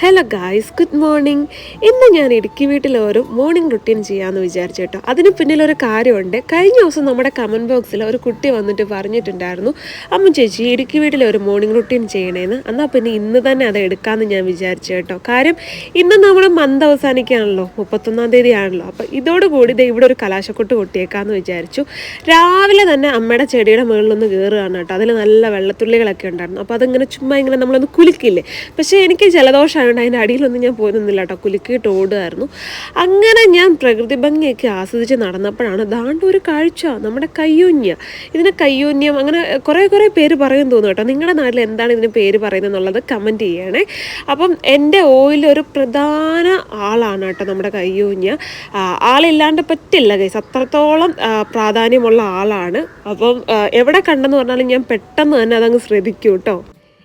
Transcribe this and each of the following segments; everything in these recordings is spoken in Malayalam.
ഹലോ ഗായ്സ് ഗുഡ് മോർണിംഗ് ഇന്ന് ഞാൻ ഇടുക്കി വീട്ടിൽ ഒരു മോർണിംഗ് റുട്ടീൻ ചെയ്യാമെന്ന് വിചാരിച്ചു കേട്ടോ. അതിന് പിന്നിലൊരു കാര്യമുണ്ട്. കഴിഞ്ഞ ദിവസം നമ്മുടെ കമന്റ് ബോക്സിൽ ഒരു കുട്ടി വന്നിട്ട് പറഞ്ഞിട്ടുണ്ടായിരുന്നു അമ്മ ചേച്ചി ഇടുക്കി വീട്ടിൽ ഒരു മോർണിംഗ് റുട്ടീൻ ചെയ്യണേന്ന്. എന്നാൽ പിന്നെ ഇന്ന് തന്നെ അത് എടുക്കാമെന്ന് ഞാൻ വിചാരിച്ചു കേട്ടോ. കാര്യം ഇന്ന് നമ്മൾ മന്ത് അവസാനിക്കുകയാണല്ലോ. മുപ്പത്തൊന്നാം തീയതി ആണല്ലോ അപ്പോൾ ഇതോടുകൂടി ദേ ഇവിടെ ഒരു കലാശക്കൊട്ട് കൊട്ടിയേക്കാമെന്ന് വിചാരിച്ചു. രാവിലെ തന്നെ അമ്മയുടെ ചെടിയുടെ മുകളിലൊന്ന് കയറുകയാണ് കേട്ടോ. അതിൽ നല്ല വെള്ളത്തുള്ളികളൊക്കെ ഉണ്ടായിരുന്നു. അപ്പോൾ അതിങ്ങനെ ചുമ്മാ ഇങ്ങനെ നമ്മളൊന്ന് കുലുക്കില്ലേ പക്ഷേ എനിക്ക് ജലദോഷമായതുകൊണ്ട് അതിന്റെ അടിയിലൊന്നും ഞാൻ പോയിരുന്നില്ല കേട്ടോ കുലുക്കിയിട്ട് ഓടുമായിരുന്നു അങ്ങനെ ഞാൻ പ്രകൃതി ഭംഗിയൊക്കെ ആസ്വദിച്ച് നടന്നപ്പോഴാണ് ദാണ്ട് ഒരു കാഴ്ച നമ്മുടെ കയ്യൂന്യ. ഇതിന് കയ്യൂന്യം അങ്ങനെ കുറേ കുറേ പേര് പറയും തോന്നുന്നു കേട്ടോ. നിങ്ങളുടെ നാട്ടിൽ എന്താണ് ഇതിന് പേര് പറയുന്നത് എന്നുള്ളത് കമന്റ് ചെയ്യണേ. അപ്പം എന്റെ ഓയിൽ ഒരു പ്രധാന ആളാണ് കേട്ടോ നമ്മുടെ കയ്യൂന്യ. ആളില്ലാണ്ട് പറ്റില്ല ഗൈസ് അത്രത്തോളം പ്രാധാന്യമുള്ള ആളാണ്. അപ്പം എവിടെ കണ്ടെന്ന് പറഞ്ഞാലും ഞാൻ പെട്ടെന്ന് തന്നെ അതങ്ങ് ശ്രദ്ധിക്കും കേട്ടോ.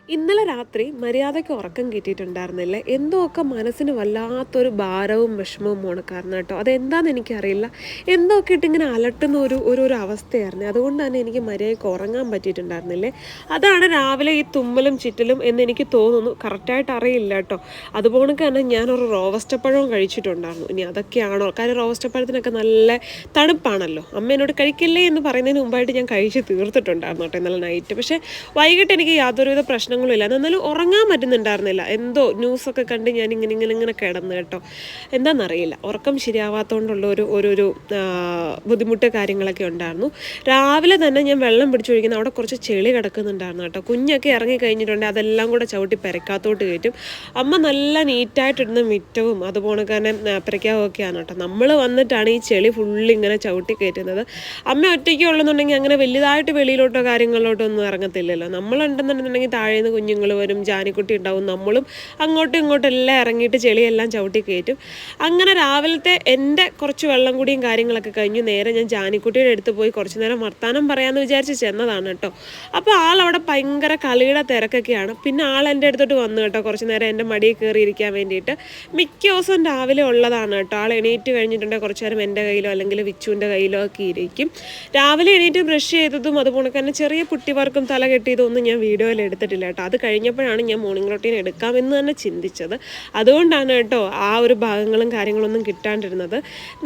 ഇന്നലെ രാത്രി മര്യാദയ്ക്ക് ഉറക്കം കിട്ടിയിട്ടുണ്ടായിരുന്നില്ല. എന്തോ ഒക്കെ മനസ്സിന് വല്ലാത്തൊരു ഭാരവും വിഷമവും ഉണക്കായിരുന്നു കേട്ടോ. അതെന്താണെന്ന് എനിക്കറിയില്ല. എന്തോ ഒക്കെ ഇട്ടിങ്ങനെ അലട്ടുന്ന ഒരു ഒരു ഒരു അവസ്ഥയായിരുന്നു. അതുകൊണ്ട് തന്നെ എനിക്ക് മര്യാദയ്ക്ക് ഉറങ്ങാൻ പറ്റിയിട്ടുണ്ടായിരുന്നില്ലേ. അതാണ് രാവിലെ ഈ തുമ്മലും ചിറ്റലും എന്ന് എനിക്ക് തോന്നുന്നു. കറക്റ്റായിട്ട് അറിയില്ല കേട്ടോ. അതുപോലെ തന്നെ ഞാനൊരു റോവസ്റ്റപ്പഴവും കഴിച്ചിട്ടുണ്ടായിരുന്നു. ഇനി അതൊക്കെയാണോ? കാര്യം റോവസ്റ്റപ്പഴത്തിനൊക്കെ നല്ല തണുപ്പാണല്ലോ. അമ്മ എന്നോട് കഴിക്കില്ലേ എന്ന് പറയുന്നതിന് മുമ്പായിട്ട് ഞാൻ കഴിച്ച് തീർത്തിട്ടുണ്ടായിരുന്നു കേട്ടോ ഇന്നലെ നൈറ്റ് പക്ഷേ വൈകിട്ട് എനിക്ക് യാതൊരുവിധ പ്രശ്നങ്ങളും ഇല്ല എന്നാലും ഉറങ്ങാൻ പറ്റുന്നുണ്ടായിരുന്നില്ല. എന്തോ ന്യൂസൊക്കെ കണ്ട് ഞാൻ ഇങ്ങനെ ഇങ്ങനെ ഇങ്ങനെ കിടന്നു കേട്ടോ. എന്താണെന്നറിയില്ല ഉറക്കം ശരിയാവാത്തതുകൊണ്ടുള്ള ഒരു ഒരു ബുദ്ധിമുട്ട് കാര്യങ്ങളൊക്കെ ഉണ്ടായിരുന്നു. രാവിലെ തന്നെ ഞാൻ വെള്ളം പിടിച്ചൊഴിക്കുന്ന അവിടെ കുറച്ച് ചെളി കിടക്കുന്നുണ്ടായിരുന്നു കേട്ടോ. കുഞ്ഞൊക്കെ ഇറങ്ങി കഴിഞ്ഞിട്ടുണ്ടെങ്കിൽ അതെല്ലാം കൂടെ ചവിട്ടി പെരക്കാത്തോട്ട് കയറ്റും. അമ്മ നല്ല നീറ്റായിട്ടിടുന്ന മിറ്റവും അതുപോലെ തന്നെ പെരക്കാവൊക്കെയാണ് കേട്ടോ. നമ്മൾ വന്നിട്ടാണ് ഈ ചെളി ഫുള്ള് ഇങ്ങനെ ചവിട്ടി കയറ്റുന്നത്. അമ്മ ഒറ്റയ്ക്ക് ഉള്ളെന്നുണ്ടെങ്കിൽ അങ്ങനെ വലുതായിട്ട് വെളിയിലോട്ടോ കാര്യങ്ങളിലോട്ടോ ഒന്നും ഇറങ്ങത്തില്ലല്ലോ. നമ്മളുണ്ടെന്നുണ്ടെന്നുണ്ടെങ്കിൽ താഴേന്ന് കുഞ്ഞുങ്ങൾ വരും ജാനിക്കുട്ടി ഉണ്ടാവും നമ്മളും അങ്ങോട്ടും ഇങ്ങോട്ടും എല്ലാം ഇറങ്ങിയിട്ട് ചെളിയെല്ലാം ചവിട്ടി കയറ്റും. അങ്ങനെ രാവിലത്തെ എന്റെ കുറച്ച് വെള്ളം കൂടിയും കാര്യങ്ങളൊക്കെ കഴിഞ്ഞു. നേരെ ഞാൻ ജാനിക്കുട്ടിയുടെ അടുത്ത് പോയി കുറച്ച് നേരം വർത്താനം പറയാമെന്ന് വിചാരിച്ച് ചെന്നതാണ് കേട്ടോ. അപ്പോൾ ആളവിടെ ഭയങ്കര കളിയുടെ തിരക്കൊക്കെയാണ്. പിന്നെ ആൾ എന്റെ അടുത്തോട്ട് വന്നു കേട്ടോ. കുറച്ച് നേരം എന്റെ മടിയിൽ കയറിയിരിക്കാൻ വേണ്ടിയിട്ട്. മിക്ക ദിവസവും രാവിലെ ഉള്ളതാണ് കേട്ടോ. ആൾ എണീറ്റ് കഴിഞ്ഞിട്ടുണ്ടെങ്കിൽ കുറച്ച് നേരം എന്റെ കയ്യിലോ അല്ലെങ്കിൽ വിച്ചുവിന്റെ കയ്യിലോ ഒക്കെ ഇരിക്കും. രാവിലെ എണീറ്റ് ബ്രഷ് ചെയ്തതും അതുപോലെ തന്നെ ചെറിയ പുട്ടിവർക്കും തല കെട്ടിയതും ഒന്നും ഞാൻ വീഡിയോയിൽ എടുത്തിട്ടില്ല കേട്ടോ. അത് കഴിഞ്ഞപ്പോഴാണ് ഞാൻ മോർണിംഗ് റൊട്ടീൻ എടുക്കാമെന്ന് തന്നെ ചിന്തിച്ചത്. അതുകൊണ്ടാണ് കേട്ടോ ആ ഒരു ഭാഗങ്ങളും കാര്യങ്ങളൊന്നും കിട്ടാണ്ടിരുന്നത്.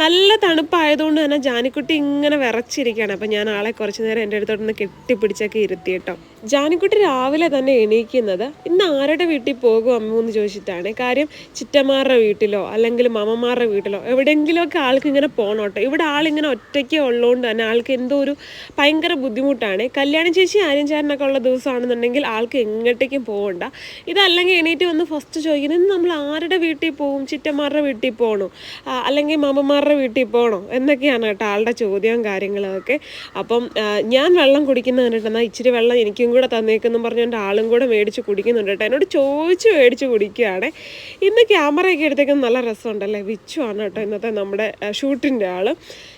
നല്ല തണുപ്പായതുകൊണ്ട് തന്നെ ജാനിക്കുട്ടി ഇങ്ങനെ വിറച്ചിരിക്കുകയാണ്. അപ്പം ഞാൻ ആളെ കുറച്ച് നേരം എന്റെ അടുത്തോട്ടൊന്ന് കെട്ടിപ്പിടിച്ചൊക്കെ ഇരുത്തി കേട്ടോ. ജാനിക്കുട്ടി രാവിലെ തന്നെ എണീക്കുന്നത് ഇന്ന് ആരുടെ വീട്ടിൽ പോകും അമ്മ എന്ന് ചോദിച്ചിട്ടാണ്. കാര്യം ചിറ്റമാരുടെ വീട്ടിലോ അല്ലെങ്കിൽ മമ്മമാരുടെ വീട്ടിലോ എവിടെയെങ്കിലുമൊക്കെ ആൾക്ക് ഇങ്ങനെ പോകണോട്ടോ ഇവിടെ ആളിങ്ങനെ ഒറ്റയ്ക്ക് ഉള്ളതുകൊണ്ട് തന്നെ ആൾക്ക് എന്തോ ഒരു ഭയങ്കര ബുദ്ധിമുട്ടാണ്. കല്യാണ ചേച്ചി ആര്യം ചേട്ടനൊക്കെ ഉള്ള ദിവസമാണെന്നുണ്ടെങ്കിൽ ആൾക്ക് എങ്ങോട്ടേക്കും പോകണ്ട ഇതല്ലെങ്കിൽ എണീറ്റ് വന്ന് ഫസ്റ്റ് ചോദിക്കുന്നത് നമ്മൾ ആരുടെ വീട്ടിൽ പോകും ചിറ്റന്മാരുടെ വീട്ടിൽ പോകണോ അല്ലെങ്കിൽ മാമന്മാരുടെ വീട്ടിൽ പോകണോ എന്നൊക്കെയാണ് കേട്ടോ ആളുടെ ചോദ്യവും കാര്യങ്ങളൊക്കെ. അപ്പം ഞാൻ വെള്ളം കുടിക്കുന്ന കണ്ടിട്ടെന്നാൽ ഇച്ചിരി വെള്ളം എനിക്കും കൂടെ തന്നേക്കെന്നും പറഞ്ഞുകൊണ്ട് ആളും കൂടെ മേടിച്ച് കുടിക്കുന്നുണ്ട് കേട്ടോ. എന്നോട് ചോദിച്ച് മേടിച്ച് കുടിക്കുകയാണ്. ഇന്ന് ക്യാമറയൊക്കെ എടുത്തേക്കും നല്ല രസമുണ്ടല്ലേ? വിച്ചു ആണ് കേട്ടോ ഇന്നത്തെ നമ്മുടെ ഷൂട്ടിന്റെ ആൾ.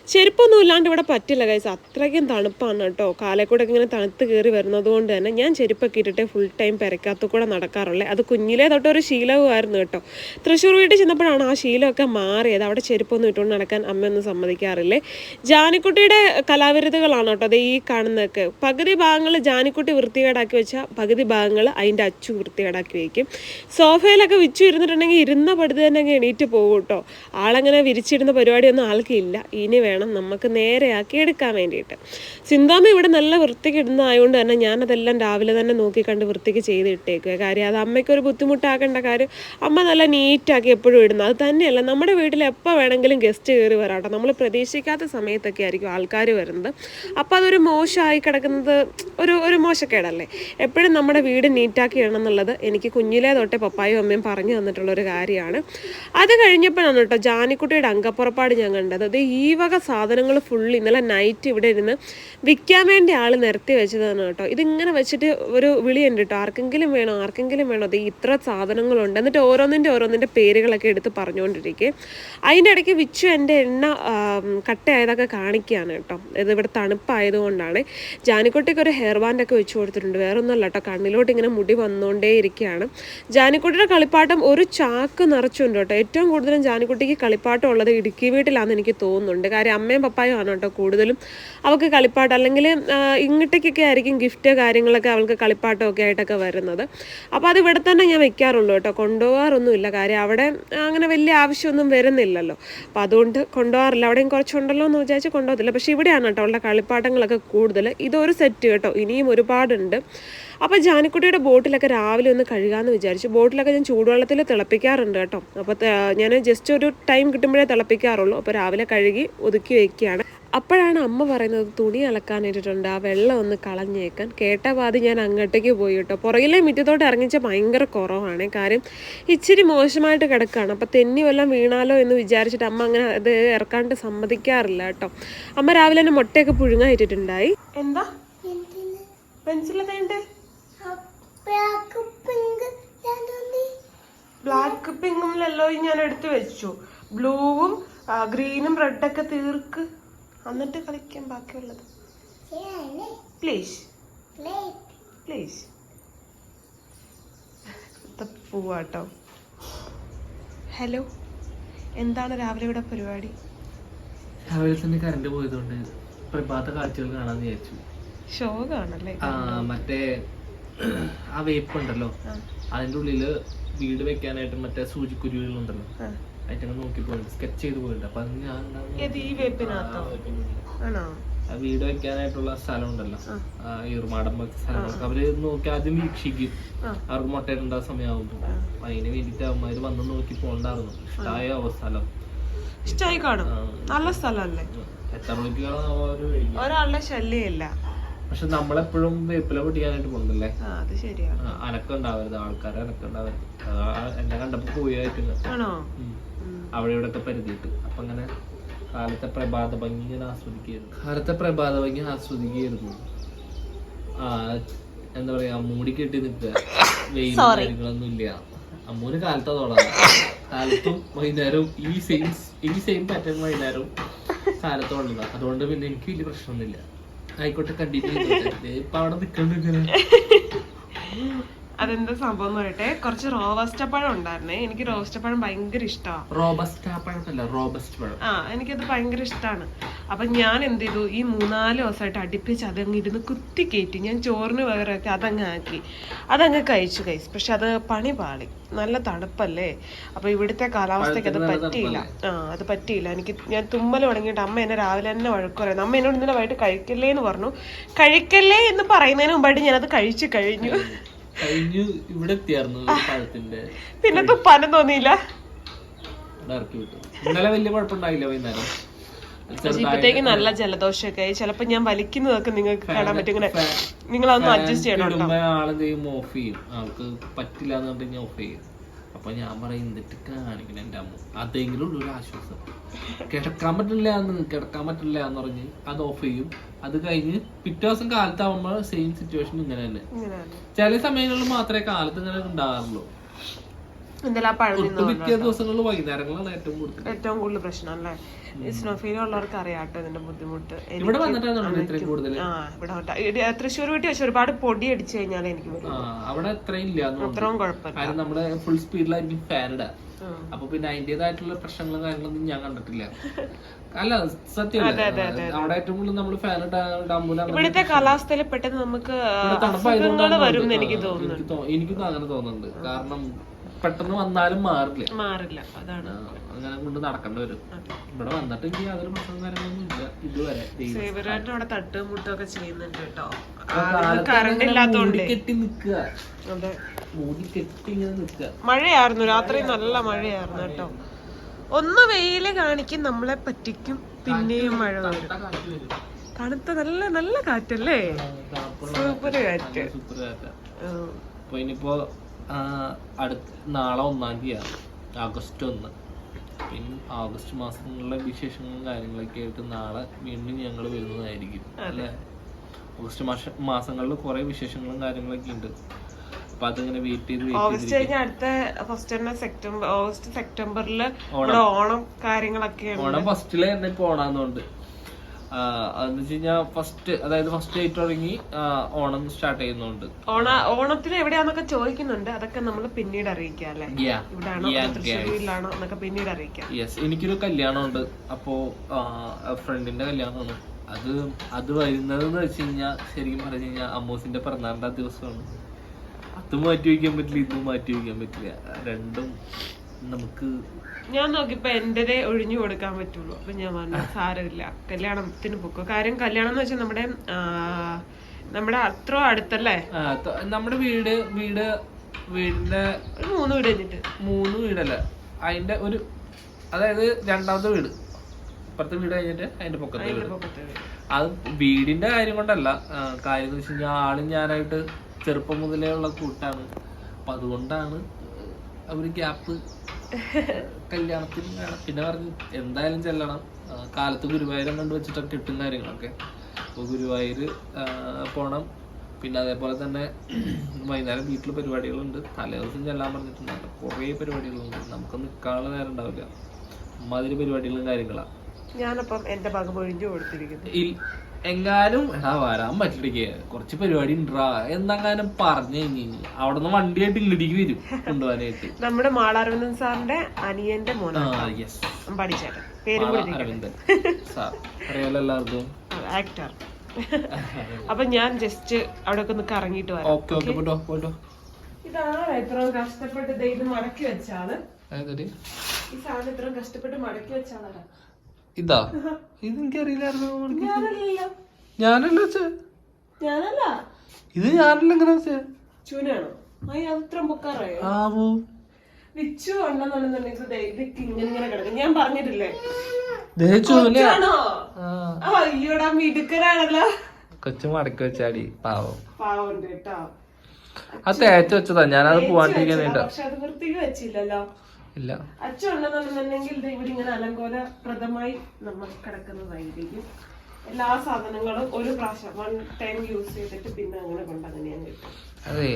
ചെരുപ്പൊന്നും ഇല്ലാണ്ട് ഇവിടെ പറ്റില്ല കൈസ് അത്രയ്ക്കും തണുപ്പാണ് കേട്ടോ. കാലക്കൂടെ ഇങ്ങനെ തണുത്ത് കയറി വരുന്നത് കൊണ്ട് തന്നെ ഞാൻ ചെരുപ്പൊക്കെ ഇട്ടിട്ട് ഫുൾ ടൈം പെരക്കാത്ത കൂടെ നടക്കാറുള്ളത് അത് കുഞ്ഞിലേ തൊട്ടൊരു ശീലവുമായിരുന്നു കേട്ടോ. തൃശ്ശൂർ വീട്ടിൽ ചെന്നപ്പോഴാണ് ആ ശീലമൊക്കെ മാറിയത്. അവിടെ ചെരുപ്പൊന്നും ഇട്ടുകൊണ്ട് നടക്കാൻ അമ്മയൊന്നും സമ്മതിക്കാറില്ലേ. ജാനിക്കുട്ടിയുടെ കലാവിരുതുകളാണ് കേട്ടോ അത് ഈ കാണുന്നതൊക്കെ. പകുതി ഭാഗങ്ങൾ ജാനിക്കുട്ടി വൃത്തികേടാക്കി വെച്ചാൽ പകുതി ഭാഗങ്ങൾ അതിന്റെ അച്ചു വൃത്തികേടാക്കി വയ്ക്കും സോഫയിലൊക്കെ വിച്ചു ഇരുന്നിട്ടുണ്ടെങ്കിൽ ഇരുന്ന പടുത്ത് തന്നെ എണീറ്റ് പോകും കേട്ടോ. ആളങ്ങനെ വിരിച്ചിടുന്ന പരിപാടിയൊന്നും ആൾക്കില്ല. ഇനി വേണം നമുക്ക് നേരെയാക്കി എടുക്കാൻ വേണ്ടിയിട്ട്. ചിന്താമ്മ ഇവിടെ നല്ല വൃത്തിക്ക് ഇടുന്നതായതുകൊണ്ട് തന്നെ ഞാനതെല്ലാം രാവിലെ തന്നെ നോക്കി കണ്ട് വൃത്തിക്ക് ചെയ്തിട്ടേക്കുക കാര്യം അത് അമ്മയ്ക്കൊരു ബുദ്ധിമുട്ടാക്കേണ്ട കാര്യം അമ്മ നല്ല നീറ്റാക്കി എപ്പോഴും ഇടുന്നത്. അത് തന്നെയല്ല നമ്മുടെ വീട്ടിൽ എപ്പോൾ വേണമെങ്കിലും ഗസ്റ്റ് കയറി വരാട്ടോ നമ്മൾ പ്രതീക്ഷിക്കാത്ത സമയത്തൊക്കെ ആയിരിക്കും ആൾക്കാർ വരുന്നത്. അപ്പോൾ അതൊരു മോശമായി കിടക്കുന്നത് ഒരു ഒരു മോശക്കേടല്ലേ? എപ്പോഴും നമ്മുടെ വീട് നീറ്റാക്കി ഇടണം എന്നുള്ളത് എനിക്ക് കുഞ്ഞിലേ തൊട്ടേ പപ്പായും അമ്മയും പറഞ്ഞു തന്നിട്ടുള്ള ഒരു കാര്യമാണ്. അത് കഴിഞ്ഞപ്പോഴാണ് കേട്ടോ ജാനിക്കുട്ടിയുടെ അങ്കപ്പുറപ്പാട് ഞാൻ കണ്ടത്. അത് ഈ വക സാധനങ്ങൾ ഫുൾ ഇന്നലെ നൈറ്റ് ഇവിടെ ഇരുന്ന് വിൽക്കാൻ വേണ്ടി ആൾ നിരത്തി വെച്ചതാണ് കേട്ടോ. ഇതിങ്ങനെ വെച്ചിട്ട് ഒരു വിളിയുണ്ട് കേട്ടോ. ആർക്കെങ്കിലും വേണോ? ആർക്കെങ്കിലും വേണോ? അത് ഇത്ര സാധനങ്ങളുണ്ട്. എന്നിട്ട് ഓരോന്നിന്റെ ഓരോന്നിന്റെ പേരുകളൊക്കെ എടുത്ത് പറഞ്ഞുകൊണ്ടിരിക്കുക അതിന്റെ ഇടയ്ക്ക് വിച്ചു എന്റെ എണ്ണ കട്ടയായതൊക്കെ കാണിക്കുകയാണ് കേട്ടോ. ഇത് ഇവിടെ തണുപ്പായതുകൊണ്ടാണ്. ജാനിക്കുട്ടിക്ക് ഒരു ഹെയർ ബാൻഡൊക്കെ വെച്ച് കൊടുത്തിട്ടുണ്ട്. വേറെ ഒന്നുമല്ല കേട്ടോ. കണ്ണിലോട്ട് ഇങ്ങനെ മുടി വന്നുകൊണ്ടേ ഇരിക്കുകയാണ്. ജാനിക്കുട്ടിയുടെ കളിപ്പാട്ടം ഒരു ചാക്ക് നിറച്ചുണ്ട് കേട്ടോ. ഏറ്റവും കൂടുതലും ജാനിക്കുട്ടിക്ക് കളിപ്പാട്ടം ഉള്ളത് ഇടുക്കി വീട്ടിലാണെന്ന് എനിക്ക് തോന്നുന്നുണ്ട്. കാര്യം അമ്മയും പപ്പായും ആണ് കേട്ടോ കൂടുതലും. അവൾക്ക് കളിപ്പാട്ട് അല്ലെങ്കിൽ ഇങ്ങോട്ടേക്കൊക്കെ ആയിരിക്കും ഗിഫ്റ്റ് കാര്യങ്ങളൊക്കെ അവൾക്ക് കളിപ്പാട്ടമൊക്കെ ആയിട്ടൊക്കെ വരുന്നത്. അപ്പോൾ അത് ഇവിടെ തന്നെ ഞാൻ വെക്കാറുള്ളൂ കേട്ടോ. കൊണ്ടുപോകാറൊന്നുമില്ല. കാര്യം അവിടെ അങ്ങനെ വലിയ ആവശ്യമൊന്നും വരുന്നില്ലല്ലോ. അപ്പോൾ അതുകൊണ്ട് കൊണ്ടുപോകാറില്ല. അവിടെയും കുറച്ചുണ്ടല്ലോ എന്ന് വിചാരിച്ച് കൊണ്ടുപോകത്തില്ല. പക്ഷേ ഇവിടെയാണ് കേട്ടോ അവളുടെ കളിപ്പാട്ടങ്ങളൊക്കെ കൂടുതൽ. ഇതൊരു സെറ്റ് കേട്ടോ. ഇനിയും ഒരുപാടുണ്ട്. അപ്പോൾ ജാനിക്കുട്ടിയുടെ ബോട്ടിലൊക്കെ രാവിലെ ഒന്ന് കഴുകാമെന്ന് വിചാരിച്ചു. ബോട്ടിലൊക്കെ ഞാൻ ചൂടുവെള്ളത്തിൽ തിളപ്പിക്കാറുണ്ട് കേട്ടോ. അപ്പോൾ ഞാൻ ജസ്റ്റ് ഒരു ടൈം കിട്ടുമ്പോഴേ തിളപ്പിക്കാറുള്ളൂ. അപ്പോൾ രാവിലെ കഴുകി ഒതുക്കി വയ്ക്കുകയാണ് അപ്പോഴാണ് അമ്മ പറയുന്നത് തുണി അലക്കാനിട്ടിട്ടുണ്ട് ആ വെള്ളം ഒന്ന് കളഞ്ഞേക്കാൻ. കേട്ട പാതി ഞാൻ അങ്ങോട്ടേക്ക് പോയി കേട്ടോ. പുറകിലെ മിറ്റത്തോട്ട് ഇറങ്ങിച്ച ഭയങ്കര കുറവാണ്. കാര്യം ഇച്ചിരി മോശമായിട്ട് കിടക്കുകയാണ് അപ്പോൾ തെന്നി വല്ലതും വീണാലോ എന്ന് വിചാരിച്ചിട്ട് അമ്മ അങ്ങനെ അത് ഇറക്കാണ്ട് സമ്മതിക്കാറില്ല കേട്ടോ. അമ്മ രാവിലെ തന്നെ മുട്ടയൊക്കെ പുഴുങ്ങാൻ ഇട്ടിട്ടുണ്ടായി. എന്താ? പെൻസിൽ തേണ്ടേ ബ്ലാക്ക് പിങ്കും യെല്ലോയും ഞാൻ എടുത്തു വെച്ചു. ബ്ലൂവും ഗ്രീനും റെഡൊക്കെ തീർക്ക്. എന്നിട്ട് കളിക്കാൻ ബാക്കിയുള്ളത്. പ്ലീസ് പ്ലീസ് പോവാട്ടോ. ഹലോ എന്താണ് രാവിലെ ഇവിടെ പരിപാടി? രാവിലെ തന്നെ കറണ്ട് പോയതുകൊണ്ട് പ്രഭാത കാഴ്ചകൾ കാണാൻ വിചാരിച്ചു. ഷോ കാണല്ലേ? ആ മറ്റേ ആ വേപ്പ് ഉണ്ടല്ലോ. അതിന്റെ ഉള്ളിൽ വീട് വെക്കാനായിട്ട് മറ്റേ സൂചിക്കുരുവികളുണ്ടല്ലോ. ഉണ്ടല്ലോ അതിറ്റങ്ങ് നോക്കി പോയിട്ടുണ്ട്. സ്കെച്ച് ചെയ്ത് പോയിട്ടുണ്ട്. അപ്പൊ അത് ഞാൻ ആണോ? വീട് വെക്കാനായിട്ടുള്ള സ്ഥലം ഉണ്ടല്ലോ ആ ഈർമാടം സ്ഥലങ്ങളൊക്കെ. അവർ നോക്കി ആദ്യം വീക്ഷിക്കും. അവർക്ക് മുട്ടയിടേണ്ട സമയമാകുമ്പോ അപ്പൊ അതിന് വേണ്ടിട്ട് അവന്മാര് വന്ന് നോക്കി പോണ്ടായിരുന്നു ഇഷ്ടമായ അവസ്ഥലം. ഇഷ്ടമായി കാണും. നല്ല സ്ഥലമല്ലേ? എത്ര വഴി ഒരാളുടെ ശല്യമില്ല. പക്ഷെ നമ്മളെപ്പോഴും വേപ്പില പൊട്ടിക്കാനായിട്ട് പോകണ്ടല്ലേ ആ അത് ശരിയാണ്. അനക്കം ഉണ്ടാവരുത് ആൾക്കാരെ അനക്കം ഉണ്ടാവരുത് അതാ എന്നെ കണ്ടപ്പോ പോയായിട്ടില്ല. അവിടെ ഇവിടെ ഒക്കെ പരിധിയിട്ട്. അപ്പൊ അങ്ങനെ കാലത്തെ പ്രഭാത ഭംഗി ഇങ്ങനെ ആസ്വദിക്കുകയായിരുന്നു. കാലത്തെ പ്രഭാത ഭംഗി ആസ്വദിക്കുകയായിരുന്നു. ആ എന്താ പറയാ മൂടി കെട്ടി നിൽക്കുക. വെയിലും കാര്യങ്ങളൊന്നും ഇല്ല. അമ്മൂന് കാലത്താ തുടങ്ങുക കാലത്തും വൈകുന്നേരവും ഈ സെയിം ഈ സെയിം പാറ്റേൺ വൈകുന്നേരവും കാലത്തോളാണ് അതുകൊണ്ട് പിന്നെ എനിക്ക് വലിയ പ്രശ്നമൊന്നുമില്ല. ആയിക്കോട്ടെ കണ്ടിട്ട് ഇപ്പൊ അവിടെ നിൽക്കണ്ട ഇങ്ങനെ. അതെന്താ സംഭവം എന്ന് പറയട്ടെ? കുറച്ച് റോബസ്റ്റ പഴം ഉണ്ടായിരുന്നേ. എനിക്ക് റോബസ്റ്റ പഴം ഭയങ്കര ഇഷ്ടമാണ്. റോബസ്റ്റ് പഴമല്ല റോബസ്റ്റ് പഴം. ആ എനിക്കത് ഭയങ്കര ഇഷ്ടമാണ്. അപ്പം ഞാൻ എന്ത് ചെയ്തു? ഈ മൂന്നാൽ ദിവസമായിട്ട് അടുപ്പിച്ച് അതങ്ങ് ഇരുന്ന് കുത്തി കയറ്റി. ഞാൻ ചോറിന് പകരമൊക്കെ അതങ്ങ് ആക്കി. അതങ്ങ് കഴിച്ചു കഴിച്ചു പക്ഷെ അത് പണി പാളി. നല്ല തണുപ്പല്ലേ? അപ്പൊ ഇവിടുത്തെ കാലാവസ്ഥയ്ക്ക് അത് പറ്റിയില്ല. ആ അത് പറ്റിയില്ല. എനിക്ക് ഞാൻ തുമ്മൽ തുടങ്ങിയിട്ട് അമ്മ എന്നെ രാവിലെ തന്നെ വഴക്ക് പറയുന്നു അമ്മ എന്നോട് ഇന്നലെ വൈകിട്ട് കഴിക്കല്ലേ എന്ന് പറഞ്ഞു. കഴിക്കല്ലേ എന്ന് പറയുന്നതിന് മുമ്പായിട്ട് ഞാനത് കഴിച്ചു കഴിഞ്ഞു. കഴിഞ്ഞു ഇവിടെ എത്തിയായിരുന്നു പഴത്തിന്റെ പിന്നെ തുപ്പാനും തോന്നിയില്ല. ഇവിടെ ഇറക്കി വിട്ടു. ഇന്നലെ വലിയ കുഴപ്പമുണ്ടായില്ല വൈകുന്നേരം. ഇപ്പത്തേക്ക് നല്ല ജലദോഷമൊക്കെ ആയി. ചിലപ്പോ ഞാൻ വലിക്കുന്നതൊക്കെ നിങ്ങൾക്ക് കാണാൻ പറ്റും. ഇങ്ങനെ നിങ്ങളൊന്നും അഡ്ജസ്റ്റ് ചെയ്യണം ഓഫ് ചെയ്യും. ആൾക്ക് പറ്റില്ല എന്ന് ഓഫ് ചെയ്യും. അപ്പൊ ഞാൻ പറയും എന്നിട്ട് കാണിക്കണം എന്റെ അമ്മ അതെങ്കിലും ഉള്ളൊരു ആശ്വാസം. കിടക്കാൻ പറ്റില്ല എന്ന് കിടക്കാൻ പറ്റില്ല എന്ന് പറഞ്ഞ് അത് ഓഫ് ചെയ്യും. അത് കഴിഞ്ഞ് പിറ്റേ ദിവസം കാലത്താവുമ്പോ സെയിം സിറ്റുവേഷൻ ഇങ്ങനെ തന്നെ. ചില സമയങ്ങളിൽ മാത്രമേ കാലത്ത് ഇങ്ങനെ ഉണ്ടാകാറുള്ളൂ. എന്തായാലും ആ പഴം മിക്ക ദിവസങ്ങളിൽ വൈകുന്നേരങ്ങളാണ് ഏറ്റവും കൂടുതൽ. ഏറ്റവും കൂടുതൽ പ്രശ്നം അല്ലേ സ്നോഫീൽ ഉള്ളവർക്ക് അറിയാട്ടോ ഇതിന്റെ ബുദ്ധിമുട്ട്. ഇവിടെ വന്നിട്ടാണ് ആ ഇവിടെ തൃശ്ശൂർ വീട്ടിൽ വെച്ച് ഒരുപാട് പൊടി അടിച്ചു കഴിഞ്ഞാൽ എനിക്ക് അവിടെ അത്രയും കുഴപ്പമില്ല. നമ്മുടെ ഫുൾ സ്പീഡിലായിരിക്കും ഉം. അപ്പൊ പിന്നെ അതിന്റേതായിട്ടുള്ള പ്രശ്നങ്ങളും കാര്യങ്ങളൊന്നും ഞാൻ കണ്ടിട്ടില്ല. അല്ല സത്യം അവിടെ ഏറ്റവും കൂടുതൽ നമ്മൾ ഫാൻ ഇവിടുത്തെ കാലാവസ്ഥയിൽ പെട്ടെന്ന് നമുക്ക് വരും എനിക്ക് തോന്നുന്നു എനിക്കും അങ്ങനെ തോന്നുന്നുണ്ട്. കാരണം പെട്ടെന്ന് വന്നാലും മാറില്ല. മാറില്ല. അതാണ്. അങ്ങനെ കൊണ്ട് നടക്കേണ്ടി വരും. ഇവിടെ വന്നിട്ട് എനിക്ക് യാതൊരു പ്രശ്നവും കാര്യങ്ങളൊന്നും ഇല്ല. ഇതുവരെ സേവരായിട്ട് അവിടെ തട്ടും മുട്ടൊക്കെ ചെയ്യുന്നുണ്ട് കേട്ടോ. കറണ്ട് ഇല്ലാത്തോണ്ട്. കെട്ടി നിക്കുക മൂടി കെട്ടി ഇങ്ങനെ നിക്കുക മഴയായിരുന്നു. രാത്രി നല്ല മഴയായിരുന്നു. കേട്ടോ. ഒന്ന് വെയിൽ കാണിക്കും നമ്മളെ പറ്റിക്കും പിന്നെയും മഴ വരും. തണുത്ത നല്ല നല്ല കാറ്റല്ലേ? സൂപ്പർ കാറ്റ്. സൂപ്പർ കാറ്റ്. ഇനിയിപ്പോ അടുത്ത നാളെ ഒന്നാം തീയതിയാണ്. ആഗസ്റ്റ് ഒന്ന്. പിന്നെ ആഗസ്റ്റ് മാസങ്ങളിലെ വിശേഷങ്ങളും കാര്യങ്ങളൊക്കെ ആയിട്ട് നാളെ വീണ്ടും ഞങ്ങൾ വരുന്നതായിരിക്കും. അല്ലേ? ഓഗസ്റ്റ് മാസ മാസങ്ങളിൽ കുറെ വിശേഷങ്ങളും കാര്യങ്ങളൊക്കെ ഉണ്ട്. അപ്പൊ അതിങ്ങനെ വെയിറ്റ് ചെയ്ത് ഓഗസ്റ്റ് കഴിഞ്ഞ അടുത്ത ഫസ്റ്റ് തന്നെ സെപ്റ്റംബർ ഓഗസ്റ്റ് സെപ്റ്റംബറിൽ ഓണം. കാര്യങ്ങളൊക്കെ ഓണം ഫസ്റ്റിലെ തന്നെ ഇപ്പൊ ഓണാന്നുണ്ട് അതെന്ന് വെച്ച് കഴിഞ്ഞാൽ ഫസ്റ്റ് അതായത് ഫസ്റ്റ് ഡേറ്റ് തുടങ്ങി ഓണം സ്റ്റാർട്ട് ചെയ്യുന്നുണ്ട്. ഓണ ഓണത്തിന് എവിടെയാന്നൊക്കെ ചോദിക്കുന്നുണ്ട്. അതൊക്കെ നമ്മൾ പിന്നീട് അറിയിക്കാം അല്ലെ? ഇവിടാണോ എന്നൊക്കെ പിന്നീട് അറിയിക്കാം. യെസ് എനിക്കൊരു കല്യാണമുണ്ട്. അപ്പോ ഫ്രണ്ടിന്റെ കല്യാണമാണ്. അത് അത് വരുന്നത് എന്ന് വെച്ച് കഴിഞ്ഞാൽ ശരിക്കും പറഞ്ഞു കഴിഞ്ഞാൽ അമ്മൂസിന്റെ പിറന്നാളിന്റെ ദിവസമാണ്. അത് മാറ്റി വയ്ക്കാൻ പറ്റില്ല ഇതും മാറ്റി വയ്ക്കാൻ പറ്റില്ല. രണ്ടും നമുക്ക് ഞാൻ നോക്കിയപ്പോ എന്റെ ഒഴിഞ്ഞു കൊടുക്കാൻ പറ്റുള്ളൂ. അപ്പൊ ഞാൻ പറഞ്ഞു സാരമില്ല. കല്യാണത്തിന് പൊക്കോ. കാര്യം കല്യാണം എന്ന് വെച്ചാൽ നമ്മുടെ നമ്മുടെ അത്ര അടുത്തല്ലേ? നമ്മുടെ വീട് വീട് വീടിന്റെ മൂന്ന് വീട് കഴിഞ്ഞിട്ട്. മൂന്ന് വീടല്ല? അതിന്റെ ഒരു അതായത് രണ്ടാമത്തെ വീട്. ഇപ്പുറത്തെ വീട് കഴിഞ്ഞിട്ട് അതിന്റെ പൊക്കത്തെ വീട്. അത് വീടിന്റെ കാര്യം കൊണ്ടല്ല. കാര്യം എന്ന് വെച്ച് കഴിഞ്ഞാൽ ആളും ഞാനായിട്ട് ചെറുപ്പം മുതലേ ഉള്ള കൂട്ടാണ്. അപ്പൊ അതുകൊണ്ടാണ് ഒരു ഗ്യാപ്പ് കല്യാണത്തിന് വേണം. പിന്നെ പറഞ്ഞു എന്തായാലും ചെല്ലണം. കാലത്ത് ഗുരുവായൂരം കണ്ടു വെച്ചിട്ടൊക്കെ കിട്ടും കാര്യങ്ങളൊക്കെ. അപ്പോൾ ഗുരുവായൂർ പോണം. പിന്നെ അതേപോലെ തന്നെ വൈകുന്നേരം വീട്ടിൽ പരിപാടികളുണ്ട്. തലേ ദിവസം ചെല്ലാൻ പറഞ്ഞിട്ടുണ്ടായിരുന്നു കുറേ പരിപാടികളുണ്ട്. നമുക്ക് നിൽക്കാനുള്ള നേരം ഉണ്ടാവില്ല. അമ്മാതിരി പരിപാടികളും കാര്യങ്ങളാണ് ഞാനപ്പം എന്റെ ഭാഗം ഒഴിഞ്ഞു കൊടുത്തിരിക്കുന്നു എങ്ങാനും എടാ വരാൻ പറ്റില്ല കുറച്ച് പരിപാടി ഉണ്ടാ എന്നങ്ങാനും പറഞ്ഞു കഴിഞ്ഞ് അവിടെ നിന്ന് വണ്ടിയായിട്ട് ഇങ്ങോട്ടേക്ക് വരും കൊണ്ടുപോകാനായിട്ട്. നമ്മുടെ മാളാരവിന്ദൻ സാറിന്റെ അനിയന്റെ ആ മോനാണ് പഠിച്ചേട്ടൻ. പേര് കൂടി അരവിന്ദൻ സാർ. അറിയാലോ എല്ലാവർക്കും? ആക്ടർ അപ്പൊ ഞാൻ ജസ്റ്റ് അവിടെ ഒക്കെ ഒന്ന് കറങ്ങിയിട്ട് വരാം. ഓക്കെ ഓക്കെ പോട്ടോ പോട്ടോ ഇതാണ് ഇത്രയും കഷ്ടപ്പെട്ട് ഇത് മടക്കി വെച്ചാണ് ഈ സാധനം ഇത്രയും കഷ്ടപ്പെട്ട് മടക്കി വെച്ചാണ് ഇതാ. ഇത് ഞാനല്ല വെച്ചേ ഞാനല്ല. ഇത് ഞാനല്ല എങ്ങനെ വെച്ചേ ചൂനാണോ? അത് ആവൂ. വിച്ചു ഉണ്ടെന്നുണ്ടെന്നുണ്ടെങ്കിൽ ഇങ്ങനെ ഇങ്ങനെ കിടക്കും. ഞാൻ പറഞ്ഞിട്ടില്ലേ? അയ്യോടാ മിടുക്കനാണല്ലോ. കൊച്ചു മടക്കി വെച്ചാടി പാവം. പാവുണ്ട് കേട്ടോ. ആ തേച്ച് വെച്ചതാ. ഞാനത് പോവാണ്ടിരിക്കാൻ പക്ഷെ അത് വൃത്തിക്ക് വെച്ചില്ലല്ലോ. ഇല്ല. അച്ഛൻ ഉണ്ടെന്നുണ്ടെന്നുണ്ടെങ്കിൽ ദേ ഇവിടെ ഇങ്ങനെ അലങ്കോലപ്രദമായി നമ്മൾ കിടക്കുന്നതായിരിക്കും. എല്ലാ സാധനങ്ങളും ഒരു പ്രാവശ്യം വൺ ടൈം യൂസ് ചെയ്തിട്ട് പിന്നെ അങ്ങനെ കൊണ്ട് അങ്ങനെയാണ് കിട്ടും. അതെ.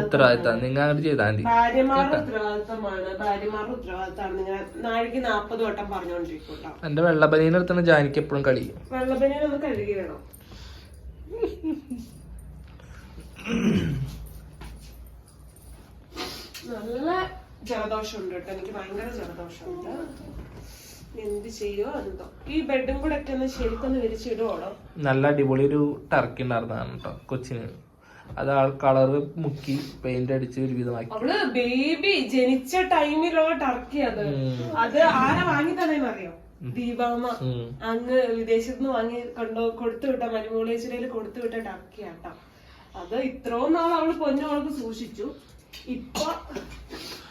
ഉത്തരവാദിത്തം. നിങ്ങൾ അങ്ങോട്ട് ചെയ്താൽ മതി. ഭാര്യമാരുടെ ഉത്തരവാദിത്തമാണ്. ഭാര്യമാരുടെ ഉത്തരവാദിത്തമാണ്. നിങ്ങൾ നാഴിക്ക് നാപ്പത് വട്ടം പറഞ്ഞുകൊണ്ടിരിക്കും എന്റെ വെള്ളബനീനെ എടുത്താണ് ജാനിക്ക് എപ്പോഴും കളി വെള്ളപ്പനെ ഒന്ന് കഴുകി വേണം നല്ല ജലദോഷമുണ്ട് കേട്ടോ. എനിക്ക് ഭയങ്കര ജലദോഷമുണ്ട്. എന്ത് ചെയ്യോ എന്തോ ഈ ബെഡും കൂടെ ഒക്കെ ഒന്ന് ശരിക്കൊന്ന് വിരിച്ചിടുവോടോ നല്ല അടിപൊളി ഒരു ടർക്കി ഉണ്ടായിരുന്നതാണ് കേട്ടോ കൊച്ചിന്. അത് ആൾ കളറ് മുക്കി പെയിന്റ് അടിച്ച് ഒരു വിധമാക്കി. അവൾ ബേബി ജനിച്ച ടൈമിലുള്ള ടർക്കി അത്. അത് ആരെ വാങ്ങി തന്നേന്ന് അറിയോ? ദീപാമ്മ. അങ്ങ് വിദേശത്ത് നിന്ന് വാങ്ങി കൊണ്ടോ കൊടുത്തു വിട്ട മരുമോളേശ്വരയിൽ കൊടുത്തു വിട്ട ടർക്കി ആട്ടോ അത് ഇത്രയും നാൾ അവൾ പൊന്നോൾക്ക് സൂക്ഷിച്ചു. ഇപ്പൊ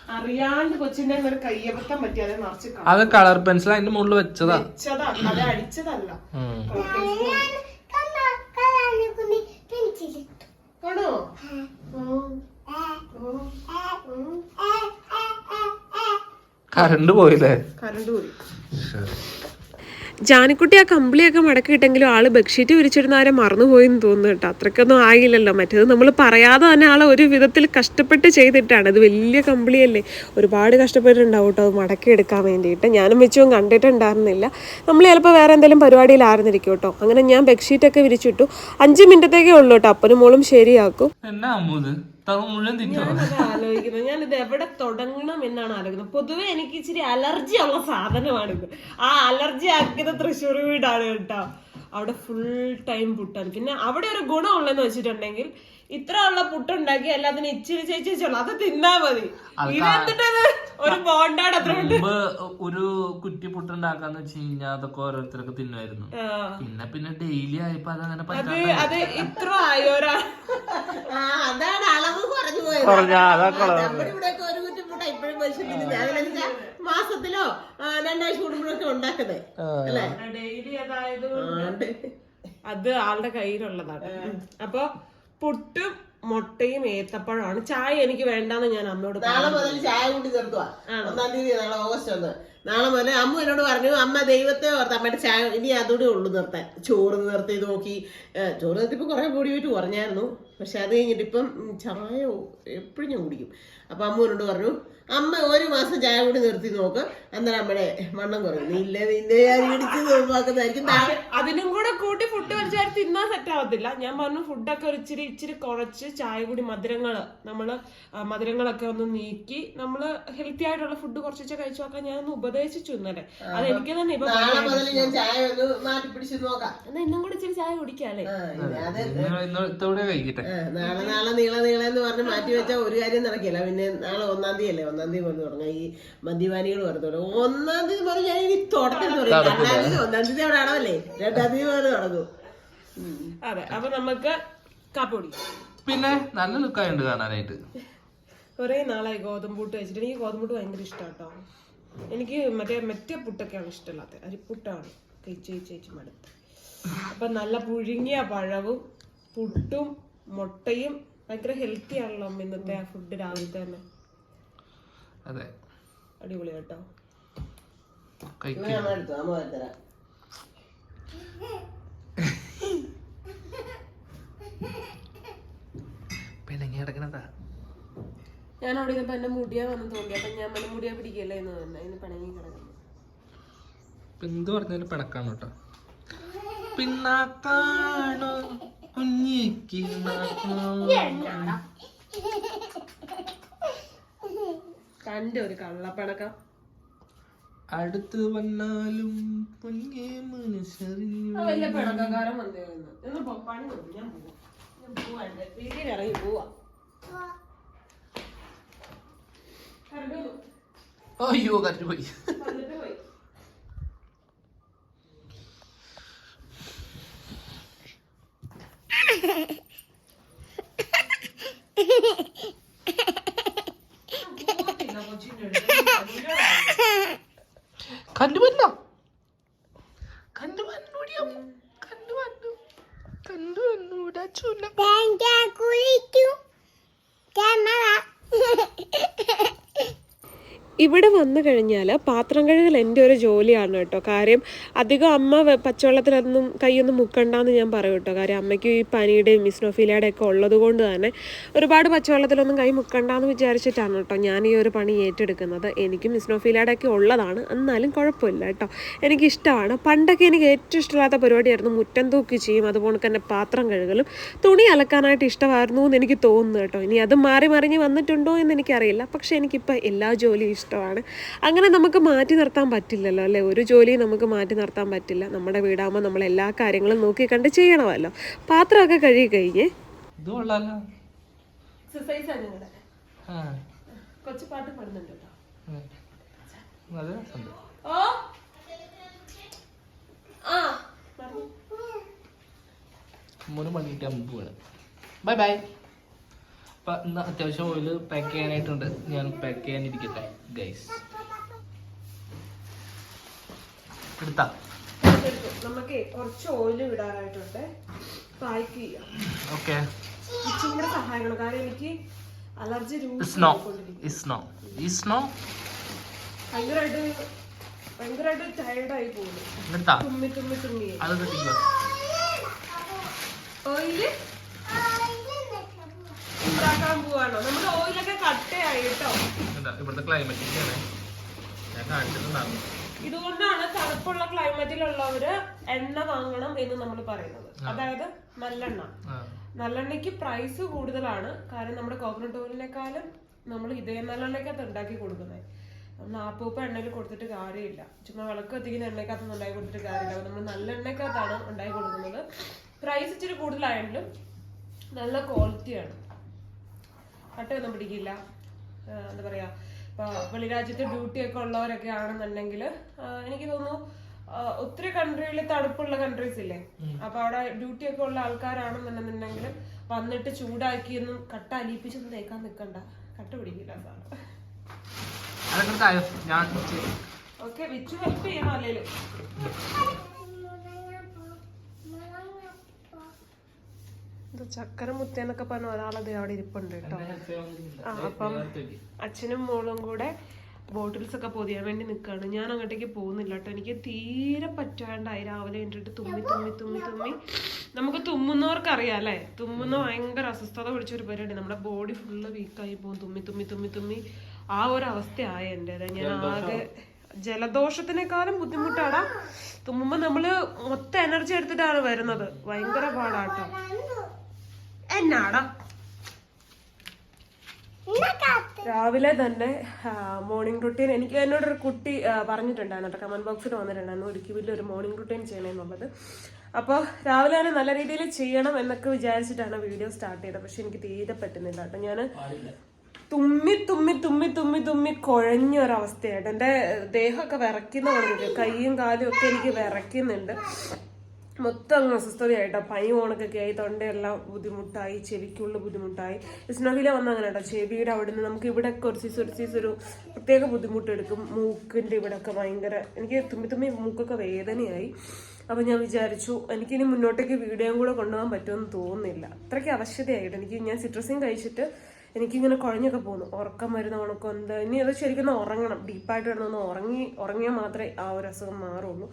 അറിയാണ്ട് കൊച്ചിന്റെ ഒരു കയ്യബദ്ധം പറ്റി അത് നിറച്ച് കളഞ്ഞു. അത് കളർ പെൻസിൽ അതിന്റെ മുകളിൽ വെച്ചതാ. വെച്ചതാ അത് അടിച്ചതല്ല. കറണ്ട് പോയില്ലേ? കറണ്ട് പോയി. ജാനിക്കുട്ടി ആ കമ്പിളിയൊക്കെ മടക്കിയിട്ടെങ്കിലും ആൾ ബെഡ്ഷീറ്റ് വിരിച്ചിരുന്ന ആരെ മറന്നുപോയെന്ന് തോന്നുന്നു കേട്ടോ. അത്രയ്ക്കൊന്നും ആയില്ലല്ലോ. മറ്റേത് നമ്മൾ പറയാതെ തന്നെ ആളെ ഒരു വിധത്തിൽ കഷ്ടപ്പെട്ട് ചെയ്തിട്ടാണ്. ഇത് വലിയ കമ്പിളിയല്ലേ. ഒരുപാട് കഷ്ടപ്പെട്ടിട്ടുണ്ടാവും കേട്ടോ അത് മടക്കി എടുക്കാൻ വേണ്ടിയിട്ട്. ഞാനും വെച്ചും കണ്ടിട്ടുണ്ടായിരുന്നില്ല. നമ്മൾ ചിലപ്പോൾ വേറെ എന്തെങ്കിലും പരിപാടിയിലായിരുന്നിരിക്കും കേട്ടോ. അങ്ങനെ ഞാൻ ബെഡ്ഷീറ്റൊക്കെ വിരിച്ചിട്ടു. അഞ്ച് മിനിറ്റത്തേക്കേ ഉള്ളൂ കേട്ടോ. അപ്പനും മോളും ശരിയാക്കും. എന്നാ മുഴുവൻ തിന്നോ? ഞാനത് ആലോചിക്കുന്നത്. ഞാനിത് എവിടെ തുടങ്ങണം എന്നാണ് ആലോചിക്കുന്നത്. പൊതുവെ എനിക്ക് ഇച്ചിരി അലർജി ഉള്ള സാധനമാണിത് ആ അലർജി ആക്കിയത് തൃശ്ശൂർ വീടാണ് കേട്ടോ. അവിടെ ഫുൾ ടൈം പുട്ടാണ്. പിന്നെ അവിടെ ഒരു ഗുണമുള്ളതെന്ന് വെച്ചിട്ടുണ്ടെങ്കിൽ ഇത്ര ഉള്ള പുട്ടുണ്ടാക്കി എല്ലാത്തിനും ഇച്ചിരി ചേച്ചി അത് തിന്നാ മതി. ഇതെന്തിട്ടത്? ഒരു ബോണ്ടാണ് അത്ര മുമ്പ് ഒരു കുറ്റി പുട്ടുണ്ടാക്കാന്ന് വെച്ച് കഴിഞ്ഞാൽ അതൊക്കെ ഓരോരുത്തരൊക്കെ തിന്നുമായിരുന്നു. പിന്നെ പിന്നെ ഡെയിലി ആയപ്പോ അതങ്ങനെ അത് ഇത്ര ആയോരാ. അതാണ് അളവ് കുറഞ്ഞു പോയത്. നമ്മുടെ ഇവിടെയൊക്കെ ഒരു ഇപ്പോഴും അതിനെന്താ മാസത്തിലോ രണ്ടാഴ്ച കൂടുമ്പോഴൊക്കെ ഉണ്ടാക്കുന്നത്. അല്ലേ? ഡെയിലി അതായത് അത് ആളുടെ കയ്യിലുള്ളതാണ്. അപ്പൊ പുട്ടും മുട്ടയും ഏത്തപ്പഴമാണ്. ചായ എനിക്ക് വേണ്ടെന്ന് ഞാൻ അമ്മയോട്. നാളെ മുതൽ ചായ കൂട്ടി നിർത്തുക ഒന്നാം തീയതി നാളെ ഓഗസ്റ്റ് ഒന്ന്. നാളെ മുതൽ അമ്മ എന്നോട് പറഞ്ഞു അമ്മ ദൈവത്തെ ഓർത്ത് അമ്മയുടെ ചായ ഇനി അതുകൂടെ ഉള്ളു നിർത്താൻ. ചോറ് നിർത്തി നോക്കി. ചോറ് നിർത്തിയപ്പോൾ കുറേ പൊടി പോയിട്ട് കുറഞ്ഞായിരുന്നു. പക്ഷെ അത് കഴിഞ്ഞിട്ട് ഇപ്പം ചായ എപ്പോഴും ഞാൻ കുടിക്കും. അപ്പം അമ്മ എന്നോട് പറഞ്ഞു അമ്മ ഒരു മാസം ചായ കൂടി നിർത്തി നോക്ക്. അന്നേരം അമ്മയുടെ വണ്ണം കുറയും. നീ ഇല്ല നിന്നെ ഞാൻ ഇടിച്ച് നോക്കുന്നതായിരിക്കും അതിനും കൂടെ കൂട്ടി ഫുഡ് വലിച്ചാൽ തിന്നാൻ സെറ്റ് ആവത്തില്ല. ഞാൻ പറഞ്ഞു ഫുഡൊക്കെ ഒരു ഇച്ചിരി ഇച്ചിരി കുറച്ച് ചായ കൂടി മധുരങ്ങൾ നമ്മൾ മധുരങ്ങളൊക്കെ ഒന്ന് നീക്കി നമ്മൾ ഹെൽത്തി ആയിട്ടുള്ള ഫുഡ് കുറച്ച് കഴിച്ചു നോക്കാൻ ഞാൻ ഒന്ന് ഉപദേശിച്ചു ഇന്നലെ. അത് എനിക്ക് തന്നെ ഇപ്പൊ ഞാൻ ചായ ഒന്ന് മാറ്റി പിടിച്ച് നോക്കാം. എന്നാ ഇന്നും കൂടി ഇച്ചിരി ചായ കുടിക്കാല്ലേ? കഴിക്കട്ടെ. ആ, നാളെ നാളെ നീള നീള എന്ന് പറഞ്ഞ് മാറ്റി വെച്ചാൽ ഒരു കാര്യം നടക്കില്ല. പിന്നെ നാളെ ഒന്നാം തീയതി അല്ലേ ഒന്നാം തീയതി കൊണ്ട് തുടങ്ങാം. ഈ മദ്യപാനികൾ പറഞ്ഞു തുടങ്ങും. ഒന്നാം തീയതി പറഞ്ഞു ഞാൻ ഇനി തുടക്കം തുടങ്ങി രണ്ടാം തീയതി ഒന്നാം തീയതി അവിടെ അടവല്ലേ രണ്ടാം തീയതി പറഞ്ഞു തുടങ്ങും. അതെ അപ്പൊ നമുക്ക് കാപ്പൊടി. പിന്നെ നല്ല ലുക്കായുണ്ട് കാണാനായിട്ട്. കുറേ നാളായി ഗോതമ്പൂട്ട് വെച്ചിട്ട് എനിക്ക് ഗോതമ്പൂട്ട് ഭയങ്കര ഇഷ്ടമാട്ടോ കേട്ടോ എനിക്ക് മറ്റേ മറ്റേ പുട്ടൊക്കെയാണ് ഇഷ്ടമല്ലാത്ത. അരിപ്പുട്ടാണ്. കഴിച്ച് കഴിച്ച് കഴിച്ച് മടുത്ത്. അപ്പൊ നല്ല പുഴുങ്ങിയ പഴവും പുട്ടും മുട്ടയും ഭയങ്കര ഹെൽത്തി ആണല്ലോ ഇന്നത്തെ ആ ഫുഡ് രാവിലത്തെ തന്നെ. അതെ. അടിപൊളി കേട്ടോ. പിണങ്ങി കിടക്കണതാ? ഞാൻ അവിടെ ഇരുന്നപ്പോ എന്റെ മുടിയാ വന്ന് തോന്നി. അപ്പൊ ഞാൻ പറഞ്ഞ മുടിയാ പിടിക്കല്ലേ എന്ന് തന്നെ അതിന് പിണങ്ങി കിടക്കുന്നു. എന്ത് പറഞ്ഞാലും പിണക്കാണ് കേട്ടോ പിന്നാക്കാണോ കണ്ട ഒരു കള്ളപ്പണക്കം. അടുത്ത് വന്നാലും പൊന്നേ മനസ്സറിഞ്ഞു വലിയ പിണക്കക്കാരൻ വന്നിരുന്നു എന്ന്. ഞാൻ പോവാ. ഞാൻ പോവാ എന്റെ വീട്ടിൽ ഇറങ്ങി പോവാ. കരണ്ട് വന്നു. അയ്യോ കരഞ്ഞു പോയി വന്നിട്ട് പോയി കണ്ടുവല്ല കണ്ടുവന്നൂടിയ കണ്ടുവന്നു കണ്ടുവന്നൂടാ ചൂല ഇവിടെ വന്നു കഴിഞ്ഞാൽ പാത്രം കഴുകൽ എന്റെ ഒരു ജോലിയാണ് കേട്ടോ. കാര്യം അധികം അമ്മ പച്ചവെള്ളത്തിലൊന്നും കൈയൊന്നും മുക്കണ്ടെന്ന് ഞാൻ പറയും കേട്ടോ. കാര്യം അമ്മയ്ക്ക് ഈ പനിയുടെയും മിസ്നോഫീലയുടെ ഒക്കെ ഉള്ളത് കൊണ്ട് തന്നെ ഒരുപാട് പച്ചവെള്ളത്തിലൊന്നും കൈ മുക്കണ്ടെന്ന് വിചാരിച്ചിട്ടാണ് കേട്ടോ ഞാൻ ഈ ഒരു പണി ഏറ്റെടുക്കുന്നത്. എനിക്ക് മിസ്നോഫീലയുടെ ഒക്കെ ഉള്ളതാണ്. എന്നാലും കുഴപ്പമില്ല കേട്ടോ. എനിക്കിഷ്ടമാണ്. പണ്ടൊക്കെ എനിക്ക് ഏറ്റവും ഇഷ്ടമില്ലാത്ത പരിപാടിയായിരുന്നു മുറ്റം തൂക്കി ചെയ്യും. അതുപോലെ തന്നെ പാത്രം കഴുകലും. തുണി അലക്കാനായിട്ട് ഇഷ്ടമായിരുന്നു എന്ന് എനിക്ക് തോന്നുന്നു കേട്ടോ. ഇനി അത് മാറി മറിഞ്ഞ് വന്നിട്ടുണ്ടോ എന്ന് എനിക്കറിയില്ല. പക്ഷേ എനിക്കിപ്പോൾ എല്ലാ ജോലിയും ഇഷ്ടമാണ്. അങ്ങനെ നമുക്ക് മാറ്റി നിർത്താൻ പറ്റില്ലല്ലോ അല്ലേ? ഒരു ജോലിയും നമുക്ക് മാറ്റി നിർത്താൻ പറ്റില്ല. നമ്മുടെ വീടാകുമ്പോൾ നമ്മൾ എല്ലാ കാര്യങ്ങളും നോക്കി കണ്ട് ചെയ്യണമല്ലോ. പാത്രമൊക്കെ കഴുകി കഴിഞ്ഞ് കൊച്ചു പാട്ട് പാടുന്നുണ്ട് കേട്ടോ. ഓ. ആ. പോവാണ് ബൈ ബൈ. അപ്പൊ ഇന്ന് അത്യാവശ്യം ഓയിൽ പാക്ക് ചെയ്യാനായിട്ടുണ്ട്. ഞാൻ പാക്ക് ചെയ്യാനിരിക്കട്ടെ ഗൈസ് എടുത്താ? നമുക്ക് കുറച്ച് ഓയിൽ വിടാനായിട്ടുണ്ട് പാക്ക് ചെയ്യാം. ഓക്കെ. ഇച്ചിരി കൂടെ സഹായിക്കണം കാരണം എനിക്ക് അലർജി ഇസ്നോ ഇസ്നോ ഇസ്നോ ഭയങ്കരമായിട്ട് ഭയങ്കരമായിട്ട് ടയർഡായി പോകുന്നു തുമ്മി തുമ്മി തുമ്മി. അത് ഓയിൽ ഉണ്ടാക്കാൻ പോവാണോ? നമ്മുടെ ഓയിലൊക്കെ കട്ടയായി കേട്ടോ. എന്താ ഇവിടുത്തെ ക്ലൈമറ്റ് ഞാൻ കാണിച്ചിട്ടുണ്ടായിരുന്നു. ഇതുകൊണ്ടാണ് തണുപ്പുള്ള ക്ലൈമറ്റിലുള്ളവര് എണ്ണ വാങ്ങണം എന്ന് നമ്മൾ പറയുന്നത്. അതായത് നല്ലെണ്ണ. നല്ലെണ്ണയ്ക്ക് പ്രൈസ് കൂടുതലാണ്. കാരണം നമ്മുടെ കോക്കനട്ട് ഓയിലിനേക്കാളും നമ്മൾ ഇതേ നല്ലെണ്ണയ്ക്കകത്ത് ഉണ്ടാക്കി കൊടുക്കുന്നത്. നമ്മൾ ആപ്പൂപ്പ എണ്ണയിൽ കൊടുത്തിട്ട് കാര്യമില്ല. ചുമ്മാ വിളക്ക് കത്തിക്കുന്ന എണ്ണയ്ക്കകത്തൊന്നും ഉണ്ടാക്കി കൊടുത്തിട്ട് കാര്യമില്ല. നമ്മൾ നല്ല എണ്ണയ്ക്കകത്താണ് ഉണ്ടാക്കി കൊടുക്കുന്നത്. പ്രൈസ് ഇച്ചിരി കൂടുതലായെങ്കിലും നല്ല ക്വാളിറ്റിയാണ് കട്ടയൊന്നും പിടിക്കില്ല. എന്താ പറയാ ഇപ്പൊ വെളിരാജ്യത്ത് ഡ്യൂട്ടി ഒക്കെ ഉള്ളവരൊക്കെ ആണെന്നുണ്ടെങ്കിൽ എനിക്ക് തോന്നുന്നു ഒത്തിരി കൺട്രിയിൽ തണുപ്പുള്ള കൺട്രീസ് ഇല്ലേ? അപ്പൊ അവിടെ ഡ്യൂട്ടി ഒക്കെ ഉള്ള ആൾക്കാരാണെന്നുണ്ടെന്നുണ്ടെങ്കിൽ വന്നിട്ട് ചൂടാക്കിയൊന്നും കട്ട അലിയിപ്പിച്ചൊന്നും തേക്കാൻ നിൽക്കണ്ട കട്ട പിടിക്കില്ല സാറ്. ഓക്കെ വിച്ചു ഹെൽപ്പ് ചെയ്യണം അല്ലേലും ഇത് ചക്കര മുത്തേന്നൊക്കെ പറഞ്ഞ ഒരാളത് അവിടെ ഇരിപ്പുണ്ട് കേട്ടോ. ആ അപ്പം അച്ഛനും മോളും കൂടെ ബോട്ടിൽസ് ഒക്കെ പൊതിയാൻ വേണ്ടി നിൽക്കുകയാണ് ഞാൻ അങ്ങോട്ടേക്ക് പോകുന്നില്ല കേട്ടോ. എനിക്ക് തീരെ പറ്റാണ്ടായി രാവിലെ കണ്ടിട്ട് തുമ്മി തുമ്മി തുമ്മി തുമ്മി. നമുക്ക് തുമ്മുന്നവർക്ക് അറിയാം അല്ലേ? തുമ്മുന്ന ഭയങ്കര അസ്വസ്ഥത പിടിച്ച ഒരു പരിപാടി നമ്മുടെ ബോഡി ഫുള്ള് വീക്കായി പോകും. തുമ്മി തുമ്മി തുമ്മി തുമ്മി. ആ ഒരു അവസ്ഥയായ എന്റെ ഞാൻ ആകെ ജലദോഷത്തിനേക്കാളും ബുദ്ധിമുട്ടാടാ. തുമ്മുമ്പോ നമ്മൾ മൊത്തം എനർജി എടുത്തിട്ടാണ് വരുന്നത്. ഭയങ്കര പാടാട്ടോ എന്നാടാ? രാവിലെ തന്നെ മോർണിംഗ് റുട്ടീൻ എനിക്ക് എന്നോടൊരു കുട്ടി പറഞ്ഞിട്ടുണ്ടായിരുന്നു കേട്ടോ കമന്റ് ബോക്സിൽ വന്നിട്ടുണ്ടായിരുന്നു. ഒരു വലിയ ഒരു മോർണിംഗ് റുട്ടീൻ ചെയ്യണമെന്നുള്ളത്. അപ്പോൾ രാവിലെ തന്നെ നല്ല രീതിയിൽ ചെയ്യണം എന്നൊക്കെ വിചാരിച്ചിട്ടാണ് വീഡിയോ സ്റ്റാർട്ട് ചെയ്തത്. പക്ഷെ എനിക്ക് തീരെ പറ്റുന്നില്ല കേട്ടോ. ഞാൻ തുമ്മി തുമ്മി തുമ്മി തുമ്മി തുമ്മി കുഴഞ്ഞ ഒരവസ്ഥയായിട്ട് എന്റെ ദേഹമൊക്കെ വിറയ്ക്കുന്ന പോലെ കൈയും കാലും ഒക്കെ എനിക്ക് വിറയ്ക്കുന്നുണ്ട്. മൊത്തം അങ്ങ് അസ്വസ്ഥതയായിട്ടോ പനി ഓണക്കൊക്കെ ആയി തൊണ്ടയെല്ലാം ബുദ്ധിമുട്ടായി ചെവിക്കുള്ള ബുദ്ധിമുട്ടായി. ഇസ്നോഫില വന്ന അങ്ങനെ കേട്ടോ. ചെവിയുടെ അവിടെ നിന്ന് നമുക്ക് ഇവിടെ കുറച്ച് കുറച്ച് ഒരു പ്രത്യേക ബുദ്ധിമുട്ടെടുക്കും. മൂക്കിന്റെ ഇവിടെ ഒക്കെ ഭയങ്കര എനിക്ക് തുമ്മി തുമ്മി മൂക്കൊക്കെ വേദനയായി. അപ്പം ഞാൻ വിചാരിച്ചു എനിക്കിനി മുന്നോട്ടേക്ക് വീഡിയോയും കൂടെ കൊണ്ടുപോകാൻ പറ്റുമെന്ന് തോന്നുന്നില്ല. അത്രയ്ക്ക് അവശതയായിട്ട് എനിക്ക് ഞാൻ സിട്രസിൻ കഴിച്ചിട്ട് എനിക്കിങ്ങനെ കുഴഞ്ഞൊക്കെ പോകുന്നു ഉറക്കം വരുന്ന ഉണക്കം എന്താ ഇനി അത് ശരിക്കും ഉറങ്ങണം. ഡീപ്പായിട്ട് കിടന്നൊന്ന് ഉറങ്ങി ഉറങ്ങിയാൽ മാത്രമേ ആ ഒരു അസുഖം മാറുള്ളൂ.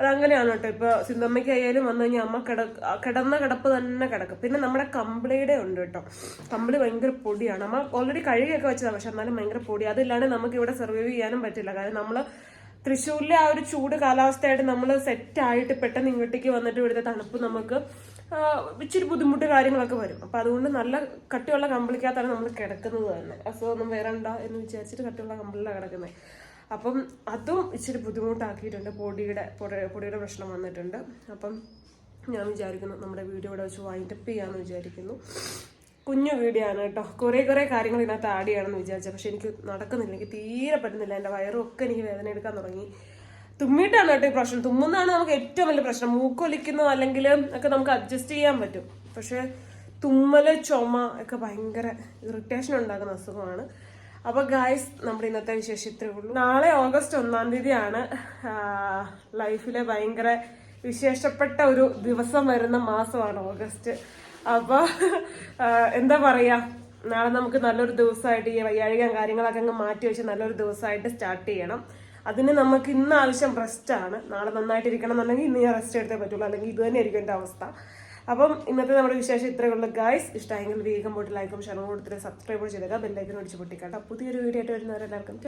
അതങ്ങനെയാണ് കേട്ടോ ഇപ്പൊ സിന്തമ്മയ്ക്കായാലും വന്നു കഴിഞ്ഞാൽ അമ്മ കിട കിടന്ന കിടപ്പ് തന്നെ കിടക്കും. പിന്നെ നമ്മുടെ കമ്പിളിയുടെ ഉണ്ട് കേട്ടോ. കമ്പിളി ഭയങ്കര പൊടിയാണ്. അമ്മ ഓൾറെഡി കഴുകിയൊക്കെ വെച്ചതാണ് പക്ഷെ എന്നാലും ഭയങ്കര പൊടി. അതില്ലാണ്ട് നമുക്ക് ഇവിടെ സർവൈവ് ചെയ്യാനും പറ്റില്ല. കാരണം നമ്മൾ തൃശ്ശൂരിലെ ആ ഒരു ചൂട് കാലാവസ്ഥയായിട്ട് നമ്മൾ സെറ്റ് ആയിട്ട് പെട്ടെന്ന് ഇങ്ങോട്ടേക്ക് വന്നിട്ട് ഇവിടുത്തെ തണുപ്പ് നമുക്ക് ഇച്ചിരി ബുദ്ധിമുട്ട് കാര്യങ്ങളൊക്കെ വരും. അപ്പൊ അതുകൊണ്ട് നല്ല കട്ടിയുള്ള കമ്പിളിക്കകത്താണ് നമ്മൾ കിടക്കുന്നത് തന്നെ. അസുഖമൊന്നും വരണ്ട എന്ന് വിചാരിച്ചിട്ട് കട്ടിയുള്ള കമ്പിളിലാണ് കിടക്കുന്നത്. അപ്പം അതും ഇച്ചിരി ബുദ്ധിമുട്ടാക്കിയിട്ടുണ്ട്. പൊടിയുടെ പൊടി- പൊടിയുടെ പ്രശ്നം വന്നിട്ടുണ്ട്. അപ്പം ഞാൻ വിചാരിക്കുന്നു നമ്മുടെ വീഡിയോ ഇവിടെ വെച്ച് വൈൻഡപ്പ് ചെയ്യാമെന്ന് വിചാരിക്കുന്നു. കുഞ്ഞു വീഡിയോ ആണ് കേട്ടോ. കുറേ കുറേ കാര്യങ്ങൾ ഇതിനകത്ത് ആഡ് ചെയ്യണമെന്ന് വിചാരിച്ചത് പക്ഷെ എനിക്ക് നടക്കുന്നില്ല. എനിക്ക് തീരെ പറ്റുന്നില്ല. എന്റെ വയറും ഒക്കെ എനിക്ക് വേദന എടുക്കാൻ തുടങ്ങി. തുമ്മിയിട്ടാണ് കേട്ടോ ഈ പ്രശ്നം. തുമ്മുന്നതാണ് നമുക്ക് ഏറ്റവും വലിയ പ്രശ്നം. മൂക്കൊലിക്കുന്നോ അല്ലെങ്കിൽ ഒക്കെ നമുക്ക് അഡ്ജസ്റ്റ് ചെയ്യാൻ പറ്റും. പക്ഷേ തുമ്മൽ ചുമ ഒക്കെ ഭയങ്കര ഇറിറ്റേഷൻ ഉണ്ടാക്കുന്ന അസുഖമാണ്. അപ്പൊ ഗായ്സ് നമ്മുടെ ഇന്നത്തെ വിശേഷം ഇത്രേ ഉള്ളൂ. നാളെ ഓഗസ്റ്റ് ഒന്നാം തീയതിയാണ് ലൈഫിലെ ഭയങ്കര വിശേഷപ്പെട്ട ഒരു ദിവസം വരുന്ന മാസമാണ് ഓഗസ്റ്റ്. അപ്പൊ എന്താ പറയാ നാളെ നമുക്ക് നല്ലൊരു ദിവസമായിട്ട് ഈ വയ്യാഴികം കാര്യങ്ങളൊക്കെ അങ്ങ് മാറ്റി വെച്ച് നല്ലൊരു ദിവസമായിട്ട് സ്റ്റാർട്ട് ചെയ്യണം. അതിന് നമുക്ക് ഇന്ന് ആവശ്യം റെസ്റ്റ് ആണ്. നാളെ നന്നായിട്ടിരിക്കണം എന്നുണ്ടെങ്കിൽ ഇന്ന് ഞാൻ റെസ്റ്റ് എടുത്തേ പറ്റുള്ളൂ. അല്ലെങ്കിൽ ഇത് തന്നെ ആയിരിക്കും എന്റെ അവസ്ഥ. അപ്പം ഇന്നത്തെ നമ്മുടെ വിശേഷം ഇത്രയേ ഉള്ളൂ ഗായ്സ് ഇഷ്ടമായെങ്കിൽ വേഗം പോയിട്ട് ലൈക്കും ഷെയറും കൊടുത്തിട്ട് സബ്സ്ക്രൈബ് ചെയ്തേക്കാം. ബെല്ലൈക്കൻ അടിച്ച് പൊട്ടിക്കാട്ടോ. പുതിയൊരു വീഡിയോ ആയിട്ട് വരുന്നവരെല്ലാവർക്കും